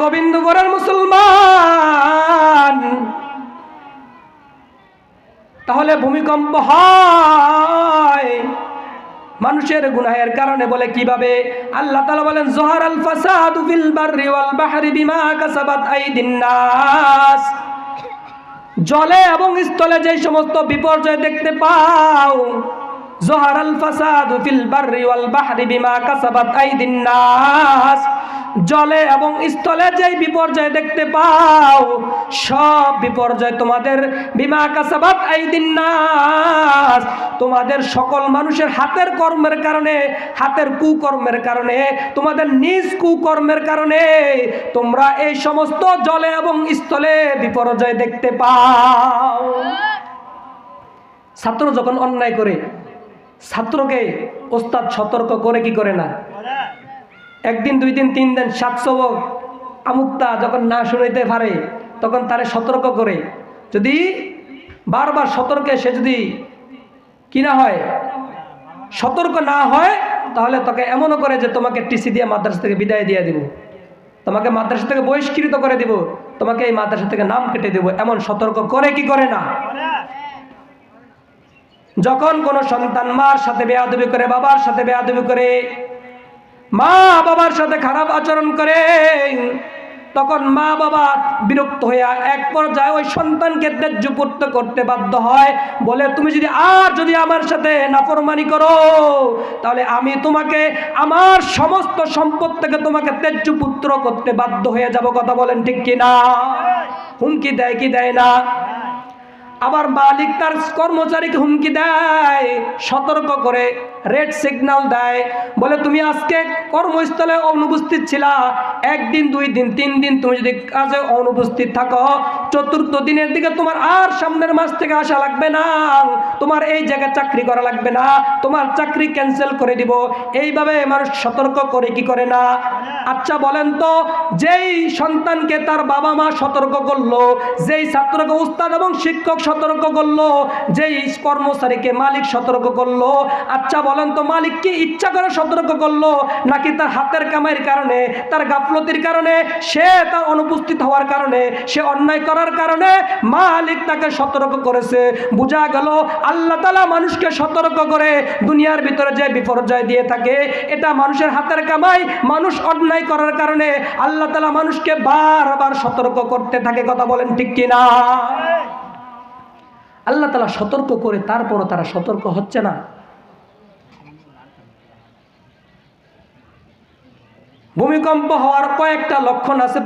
গোবিন্দপুরের মুসলমান। তাহলে ভূমিকম্প হয়। মানুষের গুনাহের কারণে বলে কীভাবে? আল্লাহ তাআলা বলেন, জোহার আল ফাসাদু ফিল বাররি ওয়াল বাহরি বিমা কাসাবাত আইদিন নাস। জলে এবং স্থলে যে সমস্ত বিপর্যয় দেখতে পাও, জোহার আল ফাসাদু ফিল বাররি ওয়াল বাহরি বিমা কাসাবাত আইদিন নাস। জলে এবং স্থলে যে বিপর্যয় দেখতে পাও, সব বিপর্যয় তোমাদের বিমা কাসাবাত আইদিন নাস। তোমাদের সকল মানুষের হাতের কর্মের কারণে, হাতের কুকর্মের কারণে, তোমাদের নিজ কুকর্মের কারণে তোমরা এই সমস্ত জলে এবং স্থলে বিপর্যয় দেখতে পাও। ছাত্র যখন অন্যায় করে, ছাত্রকে ওস্তাদ সতর্ক করে কি করে না? একদিন, দুই দিন, তিন দিন সাতশো আমুক্তা যখন না শুনাইতে পারে, তখন তারে সতর্ক করে। যদি বারবার সতর্কে সে যদি কি না হয়, সতর্ক না হয়, তাহলে তোকে এমনও করে যে তোমাকে টিসি দিয়ে মাদ্রাসা থেকে বিদায় দিয়ে দিব। তোমাকে মাদ্রাসা থেকে বহিষ্কৃত করে দিব। তোমাকে এই মাদ্রাসা থেকে নাম কেটে দেব। এমন সতর্ক করে কি করে না? যখন কোনো সন্তান মার সাথে বেয়াদবি করে, বাবার সাথে বেয়াদবি করে মা বাবার সাথে খারাপ আচরণ করে, তখন মা বাবা বিরক্ত হইয়া এক পর্যায়ে ওই সন্তানকে ত্যায্যপুত্র করতে বাধ্য হয়, বলে, তুমি যদি আর যদি আমার সাথে নাফরমানি করো, তাহলে আমি তোমাকে, আমার সমস্ত সম্পদ থেকে তোমাকে ত্যায্যপুত্র করতে বাধ্য হয়ে যাব। কথা বলেন ঠিক কি না হুমকি দেয় কি দেয় না? আবার মালিক তার কর্মচারীকে হুমকি দেয়, সতর্ক করে রেড সিগন্যাল দেয়। বলে, তুমি আজকে কর্মস্থলে অনুপস্থিত ছিলা। একদিন, দুই দিন, তিন দিন তুমি যদি কাজে অনুপস্থিত থাকো, চতুর্থ দিনের দিকে তোমার আর সামনের মাস থেকে আসা লাগবে না। তোমার এই জায়গায় চাকরি করা লাগবে না। তোমার চাকরি ক্যান্সেল করে দিব। এইভাবে মানুষ সতর্ক করে কি করে না? আচ্ছা বলেন তো, যেই সন্তানকে তার বাবা মা সতর্ক করল, যেই ছাত্রকে উস্তাদ এবং শিক্ষক সতর্ক করল, যেই কর্মচারীকে মালিক সতর্ক করল আচ্ছা বলেন তো মালিক কি ইচ্ছা করে সতর্ক করল, নাকি তার হাতের কামাইয়ের কারণে, তার গাফলতির কারণে, সে তার অনুপস্থিত হওয়ার কারণে, সে অন্যায় করার কারণে মালিক তাকে সতর্ক করেছে? বোঝা গেল, আল্লাহ তালা মানুষকে সতর্ক করে দুনিয়ার ভিতরে যে বিপর্যয় দিয়ে থাকে, এটা মানুষের হাতের কামাই, মানুষ অন্যায় করার কারণে আল্লাহ তালা মানুষকে বারবার সতর্ক করতে থাকে, কথা বলেন ঠিক কিনা? আল্লাহ তালা সতর্ক করে তারপরও তারা সতর্ক হচ্ছে না। ভূমিকম্প হওয়ার কয়েকটা লক্ষণ আছে।